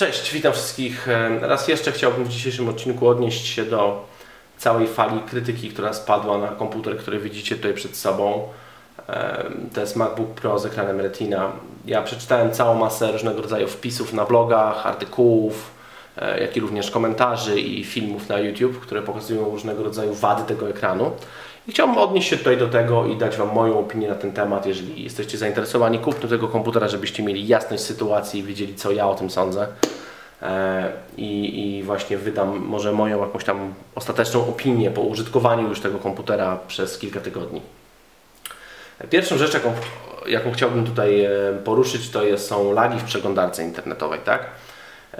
Cześć, witam wszystkich. Raz jeszcze chciałbym w dzisiejszym odcinku odnieść się do całej fali krytyki, która spadła na komputer, który widzicie tutaj przed sobą. To jest MacBook Pro z ekranem Retina. Ja przeczytałem całą masę różnego rodzaju wpisów na blogach, artykułów, e, jak i również komentarzy i filmów na YouTube, które pokazują różnego rodzaju wady tego ekranu. I chciałbym odnieść się tutaj do tego i dać Wam moją opinię na ten temat, jeżeli jesteście zainteresowani kupnem tego komputera, żebyście mieli jasność sytuacji i wiedzieli, co ja o tym sądzę. E, I, I, właśnie wydam może moją jakąś tam ostateczną opinię po użytkowaniu już tego komputera przez kilka tygodni. Pierwszą rzecz, jaką, jaką chciałbym tutaj e, poruszyć, to są lagi w przeglądarce internetowej. Tak?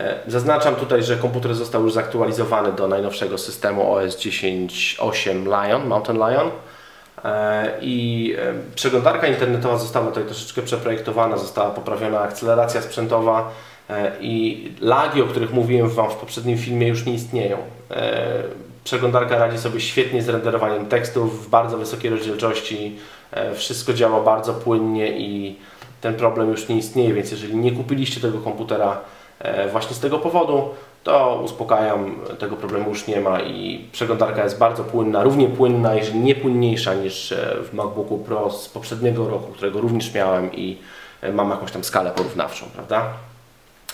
E, zaznaczam tutaj, że komputer został już zaktualizowany do najnowszego systemu OS 10.8 Lion, Mountain Lion e, i e, przeglądarka internetowa została tutaj troszeczkę przeprojektowana, została poprawiona akceleracja sprzętowa i lagi, o których mówiłem Wam w poprzednim filmie już nie istnieją. Przeglądarka radzi sobie świetnie z renderowaniem tekstów w bardzo wysokiej rozdzielczości, wszystko działa bardzo płynnie i ten problem już nie istnieje, więc jeżeli nie kupiliście tego komputera właśnie z tego powodu, to uspokajam, tego problemu już nie ma i przeglądarka jest bardzo płynna, równie płynna, jeżeli nie płynniejsza niż e, w MacBooku Pro z poprzedniego roku, którego również miałem i e, mam jakąś tam skalę porównawczą, prawda?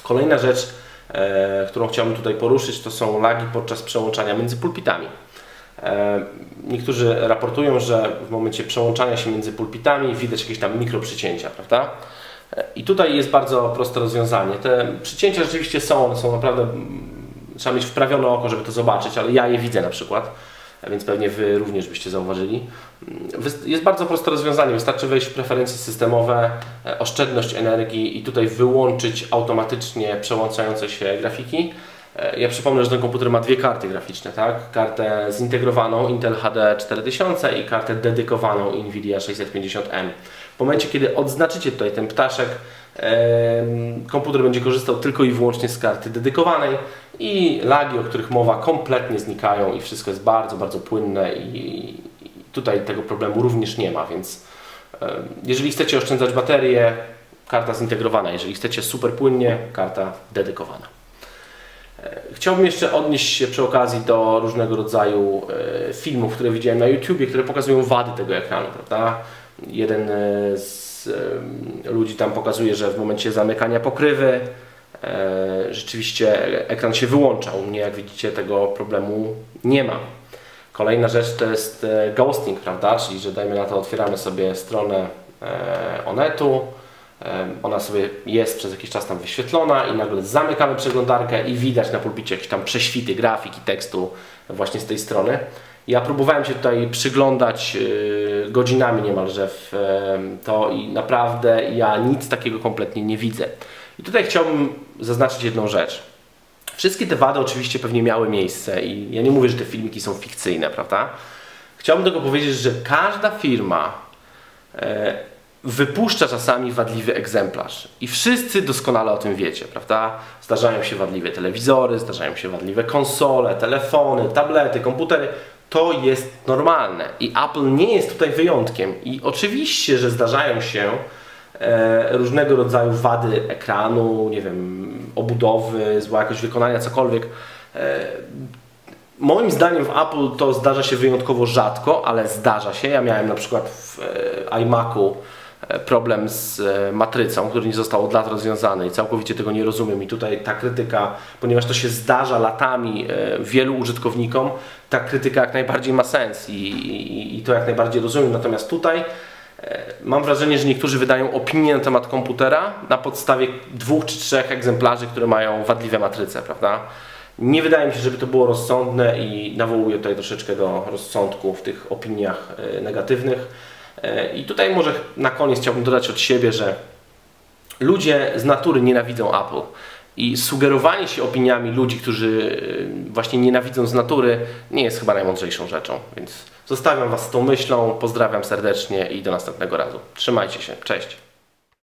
Kolejna rzecz, e, którą chciałbym tutaj poruszyć, to są lagi podczas przełączania między pulpitami. E, niektórzy raportują, że w momencie przełączania się między pulpitami widać jakieś tam mikroprzycięcia, prawda? I tutaj jest bardzo proste rozwiązanie. Te przycięcia rzeczywiście są, są naprawdę, trzeba mieć wprawione oko, żeby to zobaczyć, ale ja je widzę na przykład, więc pewnie Wy również byście zauważyli. Jest bardzo proste rozwiązanie, wystarczy wejść w preferencje systemowe, e, oszczędność energii i tutaj wyłączyć automatycznie przełączające się grafiki. E, ja przypomnę, że ten komputer ma dwie karty graficzne, tak? Kartę zintegrowaną Intel HD 4000 i kartę dedykowaną Nvidia 650M. W momencie, kiedy odznaczycie tutaj ten ptaszek, komputer będzie korzystał tylko i wyłącznie z karty dedykowanej i lagi, o których mowa, kompletnie znikają i wszystko jest bardzo, bardzo płynne i tutaj tego problemu również nie ma, więc jeżeli chcecie oszczędzać baterię, karta zintegrowana, jeżeli chcecie super płynnie, karta dedykowana. E, chciałbym jeszcze odnieść się przy okazji do różnego rodzaju e, filmów, które widziałem na YouTubie, które pokazują wady tego ekranu, prawda? Jeden e, z ludzi tam pokazuje, że w momencie zamykania pokrywy rzeczywiście ekran się wyłącza. U mnie, jak widzicie, tego problemu nie ma. Kolejna rzecz to jest ghosting, prawda? Czyli, że dajmy na to, otwieramy sobie stronę Onetu, ona sobie jest przez jakiś czas tam wyświetlona i nagle zamykamy przeglądarkę i widać na pulpicie jakieś tam prześwity grafiki, tekstu właśnie z tej strony. Ja próbowałem się tutaj przyglądać y, godzinami niemalże w to i naprawdę ja nic takiego kompletnie nie widzę. I tutaj chciałbym zaznaczyć jedną rzecz. Wszystkie te wady oczywiście pewnie miały miejsce i ja nie mówię, że te filmiki są fikcyjne, prawda? Chciałbym tylko powiedzieć, że każda firma e, wypuszcza czasami wadliwy egzemplarz. I wszyscy doskonale o tym wiecie, prawda? Zdarzają się wadliwe telewizory, zdarzają się wadliwe konsole, telefony, tablety, komputery. To jest normalne i Apple nie jest tutaj wyjątkiem. I oczywiście, że zdarzają się e, różnego rodzaju wady ekranu, nie wiem, obudowy, zła jakość wykonania, cokolwiek. E, Moim zdaniem w Apple to zdarza się wyjątkowo rzadko, ale zdarza się. Ja miałem na przykład w e, iMacu problem z e, matrycą, który nie został od lat rozwiązany i całkowicie tego nie rozumiem. I tutaj ta krytyka, ponieważ to się zdarza latami e, wielu użytkownikom, ta krytyka jak najbardziej ma sens i, i, i to jak najbardziej rozumiem. Natomiast tutaj e, mam wrażenie, że niektórzy wydają opinię na temat komputera na podstawie dwóch czy trzech egzemplarzy, które mają wadliwe matryce, prawda? Nie wydaje mi się, żeby to było rozsądne i nawołuję tutaj troszeczkę do rozsądku w tych opiniach negatywnych. E, I tutaj może na koniec chciałbym dodać od siebie, że ludzie z natury nienawidzą Apple. I sugerowanie się opiniami ludzi, którzy e, właśnie nienawidzą z natury, nie jest chyba najmądrzejszą rzeczą. Więc zostawiam Was z tą myślą, pozdrawiam serdecznie i do następnego razu. Trzymajcie się, cześć.